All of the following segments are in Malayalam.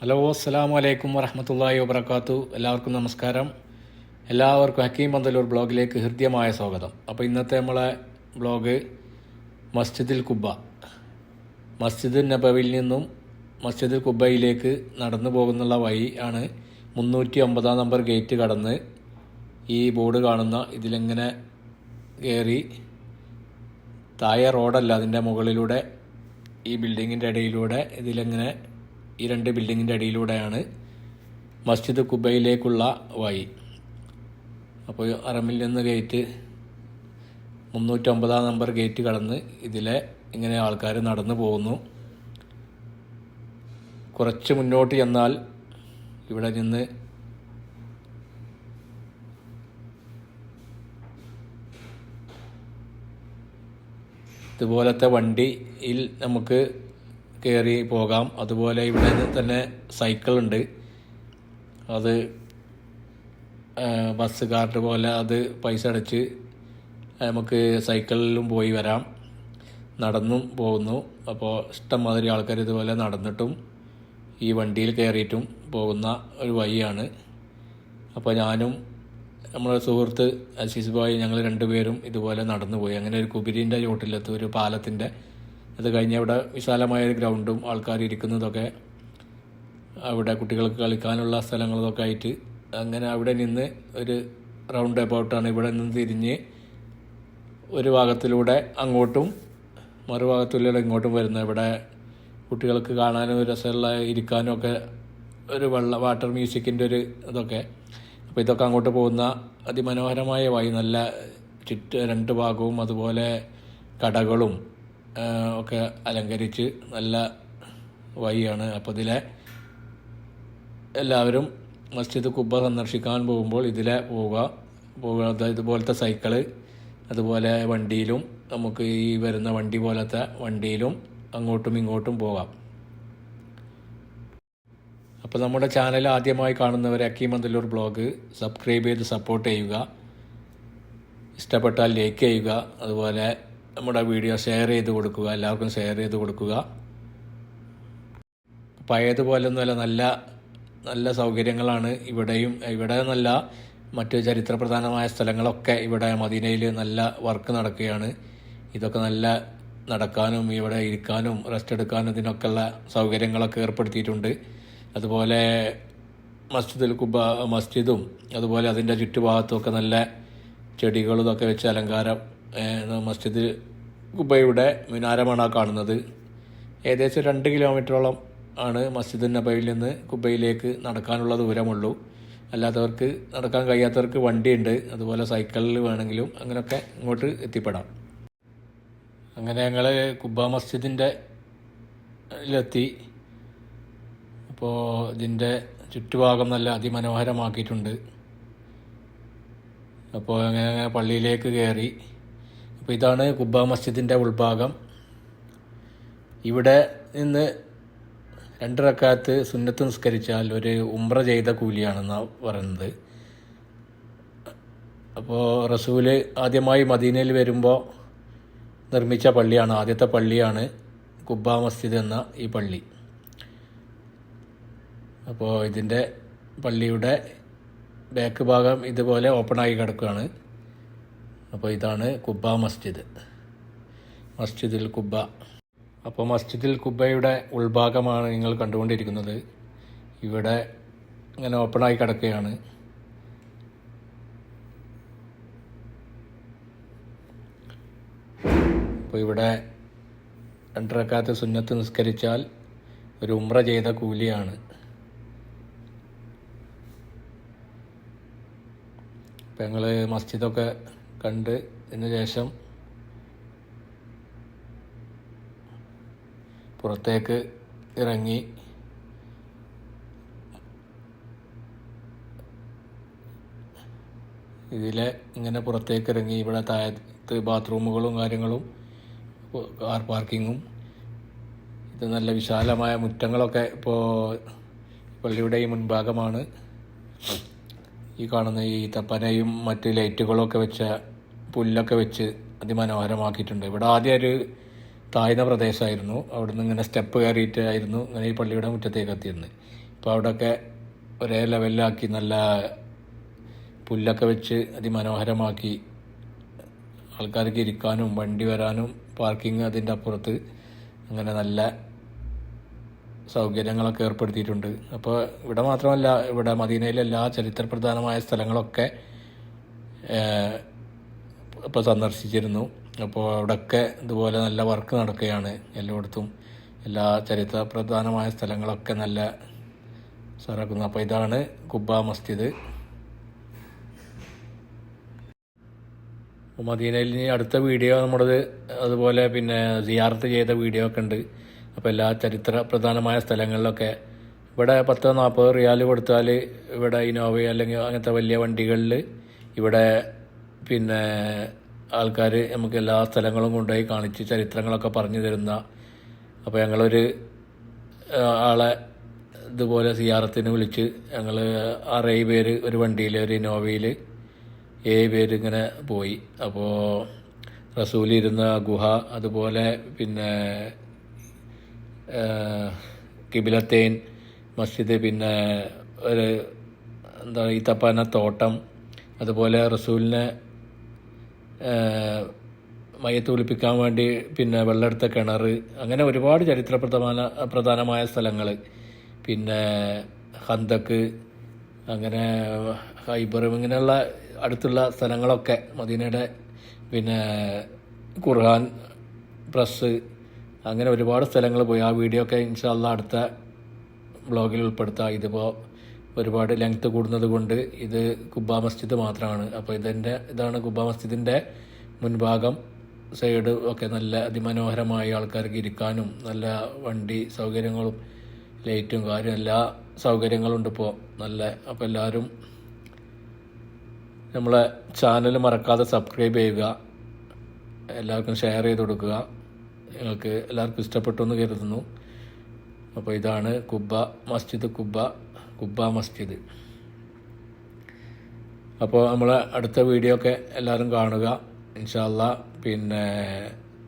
ഹലോ അസ്സാം അലൈക്കും വറഹമത്തല്ലാഹി വബർക്കാത്തു എല്ലാവർക്കും നമസ്കാരം. എല്ലാവർക്കും ഹക്കീം പന്തലൂർ ബ്ലോഗിലേക്ക് ഹൃദ്യമായ സ്വാഗതം. അപ്പോൾ ഇന്നത്തെ നമ്മളെ ബ്ലോഗ് മസ്ജിദിൽ കുബ്ബ. മസ്ജിദ് നബവിൽ നിന്നും മസ്ജിദുൽ കുബ്ബയിലേക്ക് നടന്നു പോകുന്നുള്ള വഴി ആണ് മുന്നൂറ്റി ഒമ്പതാം നമ്പർ ഗേറ്റ് കടന്ന് ഈ ബോർഡ് കാണുന്ന ഇതിലെങ്ങനെ കയറി താഴെ റോഡല്ല അതിന്റെ മുകളിലൂടെ ഈ ബിൽഡിങ്ങിന്റെ ഇടയിലൂടെ ഇതിലെങ്ങനെ ഈ രണ്ട് ബിൽഡിങ്ങിന്റെ അടിയിലൂടെയാണ് മസ്ജിദ് കുബയിലേക്കുള്ള വഴി. അപ്പോൾ അറമിൽ നിന്ന് ഗേറ്റ് മുന്നൂറ്റൊമ്പതാം നമ്പർ ഗേറ്റ് കടന്ന് ഇതിലെ ഇങ്ങനെ ആൾക്കാർ നടന്നു പോകുന്നു. കുറച്ച് മുന്നോട്ട് ചെന്നാൽ ഇവിടെ നിന്ന് ഇതുപോലത്തെ വണ്ടിയിൽ നമുക്ക് കയറി പോകാം. അതുപോലെ ഇവിടെ തന്നെ സൈക്കിൾ ഉണ്ട്. അത് ബസ് കാർഡ് പോലെ അത് പൈസ അടച്ച് നമുക്ക് സൈക്കിളിലും പോയി വരാം. നടന്നും പോകുന്നു. അപ്പോൾ ഇഷ്ടം ഇഷ്ടംമാതിരി ആൾക്കാർ ഇതുപോലെ നടന്നിട്ടും ഈ വണ്ടിയിൽ കയറിയിട്ടും പോകുന്ന ഒരു വഴിയാണ്. അപ്പോൾ ഞാനും നമ്മുടെ സുഹൃത്ത് അസീസ് ബോയ് ഞങ്ങൾ രണ്ടുപേരും ഇതുപോലെ നടന്നു പോയി അങ്ങനെ ഒരു കുബിരിന്റെ ചോട്ടിലെത്തി ഒരു പാലത്തിന്റെ അത് കഴിഞ്ഞ് അവിടെ വിശാലമായ ഒരു ഗ്രൗണ്ടും ആൾക്കാർ ഇരിക്കുന്നതൊക്കെ അവിടെ കുട്ടികൾക്ക് കളിക്കാനുള്ള സ്ഥലങ്ങളതൊക്കെ ആയിട്ട് അങ്ങനെ അവിടെ നിന്ന് ഒരു റൗണ്ട് എബൌട്ടാണ് ഇവിടെ നിന്ന് തിരിഞ്ഞ് ഒരു ഭാഗത്തിലൂടെ അങ്ങോട്ടും മറുഭാഗത്തിലൂടെ ഇങ്ങോട്ടും വരുന്നത്. ഇവിടെ കുട്ടികൾക്ക് കാണാനും രസമുള്ള ഇരിക്കാനും ഒക്കെ ഒരു വെള്ള വാട്ടർ മ്യൂസിക്കിന്റെ ഒരു ഇതൊക്കെ. അപ്പോൾ ഇതൊക്കെ അങ്ങോട്ട് പോകുന്ന അതിമനോഹരമായ വഴി. നല്ല ചുറ്റ് രണ്ട് ഭാഗവും അതുപോലെ കടകളും ഒക്കെ അലങ്കരിച്ച് നല്ല വഴിയാണ് അപ്പോൾ ഇതിലെ എല്ലാവരും മസ്ജിദ് കുബ്ബ സന്ദർശിക്കാൻ പോകുമ്പോൾ ഇതിലെ പോവുക. പോവുക ഇതുപോലത്തെ സൈക്കിൾ അതുപോലെ വണ്ടിയിലും നമുക്ക് ഈ വരുന്ന വണ്ടി പോലത്തെ വണ്ടിയിലും അങ്ങോട്ടും ഇങ്ങോട്ടും പോകാം. അപ്പോൾ നമ്മുടെ ചാനൽ ആദ്യമായി കാണുന്നവർ അക്കീമന്തല്ലൂർ ബ്ലോഗ് സബ്സ്ക്രൈബ് ചെയ്ത് സപ്പോർട്ട് ചെയ്യുക. ഇഷ്ടപ്പെട്ടാൽ ലൈക്ക് ചെയ്യുക. അതുപോലെ നമ്മുടെ വീഡിയോ ഷെയർ ചെയ്ത് കൊടുക്കുക എല്ലാവർക്കും ഷെയർ ചെയ്ത് കൊടുക്കുക. പഴയതുപോലൊന്നുമല്ല നല്ല നല്ല സൗകര്യങ്ങളാണ് ഇവിടെയും ഇവിടെ നല്ല മറ്റ് ചരിത്രപ്രധാനമായ സ്ഥലങ്ങളൊക്കെ ഇവിടെ മദീനയിൽ നല്ല വർക്ക് നടക്കുകയാണ്. ഇതൊക്കെ നല്ല നടക്കാനും ഇവിടെ ഇരിക്കാനും റെസ്റ്റ് എടുക്കാനും ഇതിനൊക്കെയുള്ള സൗകര്യങ്ങളൊക്കെ ഏർപ്പെടുത്തിയിട്ടുണ്ട്. അതുപോലെ മസ്ജിദുൽ കുബ മസ്ജിദും അതുപോലെ അതിന്റെ ചുറ്റുഭാഗത്തുമൊക്കെ നല്ല ചെടികളും ഇതൊക്കെ വെച്ച് അലങ്കാരം മസ്ജിദ് കുബയുടെ മിനാരമാണ് കാണുന്നത്. ഏകദേശം രണ്ട് കിലോമീറ്ററോളം ആണ് മസ്ജിദ് നബയിൽ നിന്ന് കുബയിലേക്ക് നടക്കാനുള്ള ദൂരമുള്ളൂ. അല്ലാത്തവർക്ക് നടക്കാൻ കഴിയാത്തവർക്ക് വണ്ടിയുണ്ട്. അതുപോലെ സൈക്കിളിൽ വേണമെങ്കിലും അങ്ങനെയൊക്കെ ഇങ്ങോട്ട് എത്തിപ്പെടാം. അങ്ങനെ ഞങ്ങൾ കുബ മസ്ജിദിന്റെ ലെത്തി. അപ്പോൾ ഇതിന്റെ ചുറ്റുഭാഗം നല്ല അതിമനോഹരമാക്കിയിട്ടുണ്ട്. അപ്പോൾ അങ്ങനെ പള്ളിയിലേക്ക് കയറി. അപ്പോൾ ഇതാണ് കുബ മസ്ജിദിന്റെ ഉൾഭാഗം. ഇവിടെ നിന്ന് രണ്ട് റക്കാത്ത് സുന്നത്ത് നിസ്കരിച്ചാൽ ഒരു ഉമ്ര ചെയ്ത കൂലിയാണെന്നാണ് പറയുന്നത്. അപ്പോൾ റസൂൽ ആദ്യമായി മദീനയിൽ വരുമ്പോൾ നിർമ്മിച്ച പള്ളിയാണ് ആദ്യത്തെ പള്ളിയാണ് കുബ്ബ മസ്ജിദ് എന്ന ഈ പള്ളി. അപ്പോൾ ഇതിന്റെ പള്ളിയുടെ ബാക്ക് ഭാഗം ഇതുപോലെ ഓപ്പണായി കിടക്കുകയാണ്. അപ്പോൾ ഇതാണ് കുബ്ബ മസ്ജിദ്. മസ്ജിദിൽ കുബ്ബ. അപ്പോൾ മസ്ജിദിൽ കുബ്ബയുടെ ഉൾഭാഗമാണ് നിങ്ങൾ കണ്ടുകൊണ്ടിരിക്കുന്നത്. ഇവിടെ ഇങ്ങനെ ഓപ്പണായി കിടക്കുകയാണ്. അപ്പോൾ ഇവിടെ രണ്ടരക്കാത്ത സുന്നത്ത് നിസ്കരിച്ചാൽ ഒരു ഉമ്ര ചെയ്ത കൂലിയാണ്. അപ്പം ഞങ്ങൾ മസ്ജിദൊക്കെ കണ്ട് ഇതിന് ശേഷം പുറത്തേക്ക് ഇറങ്ങി ഇതിലെ ഇങ്ങനെ പുറത്തേക്ക് ഇറങ്ങി ഇവിടെ താഴത്ത് ബാത്റൂമുകളും കാര്യങ്ങളും കാർ പാർക്കിങ്ങും ഇത് നല്ല വിശാലമായ മുറ്റങ്ങളൊക്കെ ഇപ്പോൾ പള്ളിയുടെ ഈ മുൻഭാഗമാണ്. ഈ കാണുന്ന ഈ തപ്പനയും മറ്റ് ലൈറ്റുകളൊക്കെ വെച്ച പുല്ലൊക്കെ വെച്ച് അതിമനോഹരമാക്കിയിട്ടുണ്ട്. ഇവിടെ ആദ്യം ഒരു താഴ്ന്ന പ്രദേശമായിരുന്നു. അവിടുന്ന് ഇങ്ങനെ സ്റ്റെപ്പ് കയറിയിട്ടായിരുന്നു ഇങ്ങനെ ഈ പള്ളിയുടെ മുറ്റത്തേക്ക് എത്തിയിരുന്നത്. ഇപ്പോൾ അവിടെയൊക്കെ ഒരേ ലെവലിലാക്കി നല്ല പുല്ലൊക്കെ വെച്ച് അതിമനോഹരമാക്കി ആൾക്കാർക്ക് ഇരിക്കാനും വണ്ടി വരാനും പാർക്കിംഗ് അതിന്റെ അപ്പുറത്ത് അങ്ങനെ നല്ല സൗകര്യങ്ങളൊക്കെ ഏർപ്പെടുത്തിയിട്ടുണ്ട്. അപ്പോൾ ഇവിടെ മാത്രമല്ല ഇവിടെ മദീനയിലെ എല്ലാ ചരിത്രപ്രധാനമായ സ്ഥലങ്ങളൊക്കെ ഇപ്പോൾ സന്ദർശിച്ചിരുന്നു. അപ്പോൾ അവിടെയൊക്കെ ഇതുപോലെ നല്ല വർക്ക് നടക്കുകയാണ് എല്ലായിടത്തും. എല്ലാ ചരിത്ര പ്രധാനമായ സ്ഥലങ്ങളൊക്കെ നല്ല സാറാക്കുന്നു. അപ്പോൾ ഇതാണ് കുബ്ബ മസ്ജിദ്. മദീനയിൽ അടുത്ത വീഡിയോ നമ്മുടേത് അതുപോലെ പിന്നെ സിയാർത്ത് ചെയ്ത വീഡിയോ ഒക്കെ ഉണ്ട്. അപ്പോൾ എല്ലാ ചരിത്ര പ്രധാനമായ സ്ഥലങ്ങളിലൊക്കെ ഇവിടെ പത്ത് നാൽപ്പത് റിയാൽ കൊടുത്താൽ ഇവിടെ ഇനോവ അല്ലെങ്കിൽ അങ്ങനത്തെ വലിയ വണ്ടികളിൽ ഇവിടെ പിന്നെ ആൾക്കാർ നമുക്ക് എല്ലാ സ്ഥലങ്ങളും കൊണ്ടുപോയി കാണിച്ച് ചരിത്രങ്ങളൊക്കെ പറഞ്ഞു തരുന്ന അപ്പോൾ ഞങ്ങളൊരു ആളെ ഇതുപോലെ സിയാറത്തിന് വിളിച്ച് ഞങ്ങൾ ആറേഴ് പേര് ഒരു വണ്ടിയിൽ ഒരു ഇനോവയിൽ ഏഴ് പേര് ഇങ്ങനെ പോയി. അപ്പോൾ റസൂലിരുന്ന ഗുഹ അതുപോലെ പിന്നെ കിബിലത്തേൻ മസ്ജിദ് പിന്നെ ഒരു എന്താ ഈ തപ്പാന തോട്ടം അതുപോലെ റസൂലിനെ മയത്ത് ഒളിപ്പിക്കാൻ വേണ്ടി പിന്നെ വെള്ളമെടുത്ത കിണർ അങ്ങനെ ഒരുപാട് ചരിത്ര പ്രധാന പ്രധാനമായ സ്ഥലങ്ങൾ പിന്നെ ഹന്തക്ക് അങ്ങനെ ഹൈബറും ഇങ്ങനെയുള്ള അടുത്തുള്ള സ്ഥലങ്ങളൊക്കെ മദീനയുടെ പിന്നെ ഖുർഹാൻ പ്രസ് അങ്ങനെ ഒരുപാട് സ്ഥലങ്ങൾ പോയി. ആ വീഡിയോ ഒക്കെ ഇൻഷാല്ല അടുത്ത ബ്ലോഗിൽ ഉൾപ്പെടുത്താം. ഇതിപ്പോൾ ഒരുപാട് ലെങ്ത് കൂടുന്നത് കൊണ്ട് ഇത് കുബ്ബ മസ്ജിദ് മാത്രമാണ് അപ്പോൾ ഇതിന്റെ ഇതാണ് കുബ്ബ മസ്ജിദിന്റെ മുൻഭാഗം. സൈഡ് ഒക്കെ നല്ല അതിമനോഹരമായി ആൾക്കാർക്ക് ഇരിക്കാനും നല്ല വണ്ടി സൗകര്യങ്ങളും ലൈറ്റും കാര്യം എല്ലാ സൗകര്യങ്ങളും ഉണ്ട് ഇപ്പോൾ നല്ല അപ്പോൾ എല്ലാവരും നമ്മളെ ചാനൽ മറക്കാതെ സബ്സ്ക്രൈബ് ചെയ്യുക. എല്ലാവർക്കും ഷെയർ ചെയ്ത് കൊടുക്കുക. നിങ്ങൾക്ക് എല്ലാവർക്കും ഇഷ്ടപ്പെട്ടു എന്ന് കരുതുന്നു. അപ്പോൾ ഇതാണ് കുബ്ബ മസ്ജിദ് കുബ്ബ. കുബ്ബ മസ്ജിദ്. അപ്പോൾ നമ്മൾ അടുത്ത വീഡിയോ ഒക്കെ എല്ലാവരും കാണുക. ഇൻഷാല്ല പിന്നെ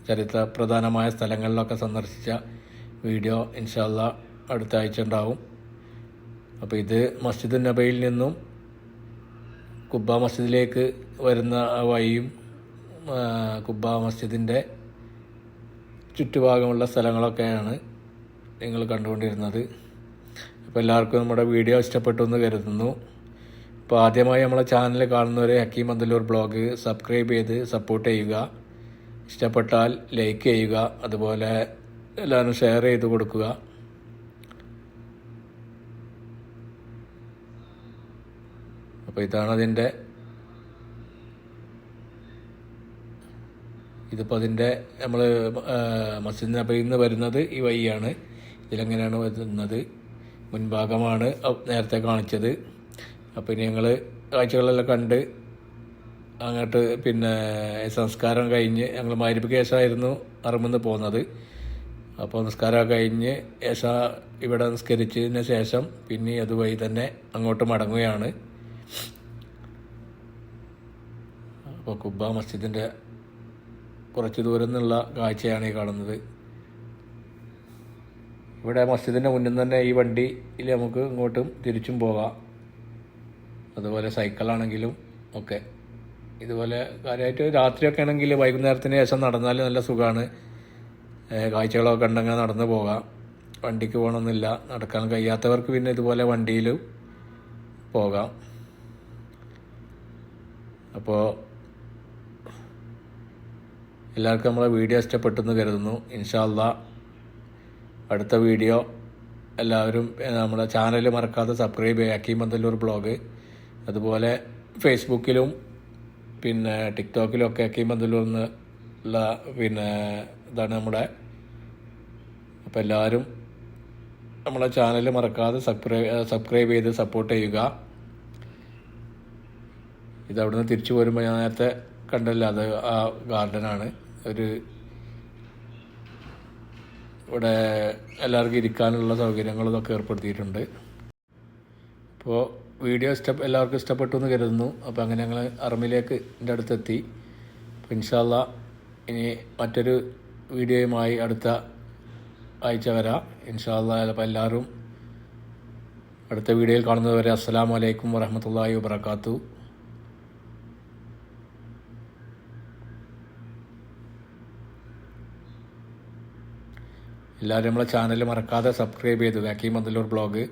ചരിത്ര പ്രധാനമായ സ്ഥലങ്ങളിലൊക്കെ സന്ദർശിച്ച വീഡിയോ ഇൻഷാല്ല അടുത്ത ആഴ്ച ഉണ്ടാവും. അപ്പോൾ ഇത് മസ്ജിദ് നബയിൽ നിന്നും കുബ്ബ മസ്ജിദിലേക്ക് വരുന്ന വഴിയും കുബ്ബ മസ്ജിദിന്റെ ചുറ്റുഭാഗമുള്ള സ്ഥലങ്ങളൊക്കെയാണ് നിങ്ങൾ കണ്ടുകൊണ്ടിരുന്നത്. അപ്പോൾ എല്ലാവർക്കും നമ്മുടെ വീഡിയോ ഇഷ്ടപ്പെട്ടു എന്ന് കരുതുന്നു. അപ്പോൾ ആദ്യമായി നമ്മളെ ചാനൽ കാണുന്നവരെ ഹക്കീം അന്തല്ലൂർ ബ്ലോഗ് സബ്സ്ക്രൈബ് ചെയ്ത് സപ്പോർട്ട് ചെയ്യുക. ഇഷ്ടപ്പെട്ടാൽ ലൈക്ക് ചെയ്യുക. അതുപോലെ എല്ലാവരും ഷെയർ ചെയ്ത് കൊടുക്കുക. അപ്പോൾ ഇതാണ് അതിന്റെ ഇതിപ്പോൾ അതിന്റെ നമ്മൾ മസ്ജിദ് നബയിൽ നിന്ന് വരുന്നത് ഈ വഴിയാണ്. ഇതിലെങ്ങനെയാണ് വരുന്നത്? മുൻഭാഗമാണ് നേരത്തെ കാണിച്ചത്. അപ്പോൾ ഞങ്ങൾ കാഴ്ചകളെല്ലാം കണ്ട് അങ്ങോട്ട് പിന്നെ സംസ്കാരം കഴിഞ്ഞ് ഞങ്ങൾ മാരിപ്പ് കേശായിരുന്നു അറുമെന്ന് പോകുന്നത് അപ്പോൾ നിസ്കാരം കഴിഞ്ഞ് യേശ ഇവിടെ നിസ്കരിച്ചതിന് ശേഷം പിന്നെ അതുവഴി തന്നെ അങ്ങോട്ട് മടങ്ങുകയാണ്. അപ്പോൾ കുബ്ബ മസ്ജിദിന്റെ കുറച്ച് ദൂരം നിന്നുള്ള കാഴ്ചയാണ് ഈ കാണുന്നത്. ഇവിടെ മസ്ജിദിന്റെ മുന്നിൽ തന്നെ ഈ വണ്ടിയിൽ നമുക്ക് ഇങ്ങോട്ടും തിരിച്ചും പോകാം. അതുപോലെ സൈക്കിളാണെങ്കിലും ഒക്കെ. ഇതുപോലെ കാര്യമായിട്ട് രാത്രിയൊക്കെ ആണെങ്കിൽ വൈകുന്നേരത്തിന് ശേഷം നടന്നാൽ നല്ല സുഖമാണ് കാഴ്ചകളൊക്കെ ഉണ്ടെങ്കിൽ നടന്നു പോകാം. വണ്ടിക്ക് പോകണമെന്നില്ല നടക്കാൻ കഴിയാത്തവർക്ക് പിന്നെ ഇതുപോലെ വണ്ടിയിൽ പോകാം. അപ്പോൾ എല്ലാവർക്കും നമ്മളെ വീഡിയോ ഇഷ്ടപ്പെട്ടെന്ന് കരുതുന്നു. ഇൻഷാല്ല അടുത്ത വീഡിയോ എല്ലാവരും നമ്മുടെ ചാനൽ മറക്കാതെ സബ്സ്ക്രൈബ് ചെയ്യുക. അക്കീം ബന്തല്ലൂർ ബ്ലോഗ്. അതുപോലെ ഫേസ്ബുക്കിലും പിന്നെ ടിക്ടോക്കിലും ഒക്കെ അക്കീം ബന്തല്ലൂർ എന്ന് ഉള്ള പിന്നെ ഇതാണ് നമ്മുടെ. അപ്പോൾ എല്ലാവരും നമ്മളെ ചാനൽ മറക്കാതെ സബ്സ്ക്രൈബ് സബ്സ്ക്രൈബ് ചെയ്ത് സപ്പോർട്ട് ചെയ്യുക. ഇതവിടുന്ന് തിരിച്ചു പോരുമ്പോൾ ഞാൻ നേരത്തെ കണ്ടല്ലോ അത് ആ ഗാർഡനാണ്. ഒരു ഇവിടെ എല്ലാവർക്കും ഇരിക്കാനുള്ള സൗകര്യങ്ങളും ഇതൊക്കെ ഏർപ്പെടുത്തിയിട്ടുണ്ട്. അപ്പോൾ വീഡിയോ ഇഷ്ട എല്ലാവർക്കും ഇഷ്ടപ്പെട്ടു എന്ന് കരുതുന്നു. അപ്പോൾ അങ്ങനെ ഞങ്ങൾ അറമിലേക്ക് എന്റെ അടുത്തെത്തി. അപ്പോൾ ഇൻഷാല്ല ഇനി മറ്റൊരു വീഡിയോയുമായി അടുത്ത ആഴ്ച വരാം. ഇൻഷാല്ല അപ്പോൾ എല്ലാവരും അടുത്ത വീഡിയോയിൽ കാണുന്നതുവരെ അസ്സാം വലൈക്കും വരഹമത്തല്ലാഹി വബർക്കാത്തു എല്ലാവരും നമ്മളെ ചാനൽ മറക്കാതെ സബ്സ്ക്രൈബ് ചെയ്ത് വാക്കി മന്ദലൂർ ബ്ലോഗ്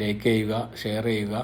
ലൈക്ക് ചെയ്യുക ഷെയർ ചെയ്യുക.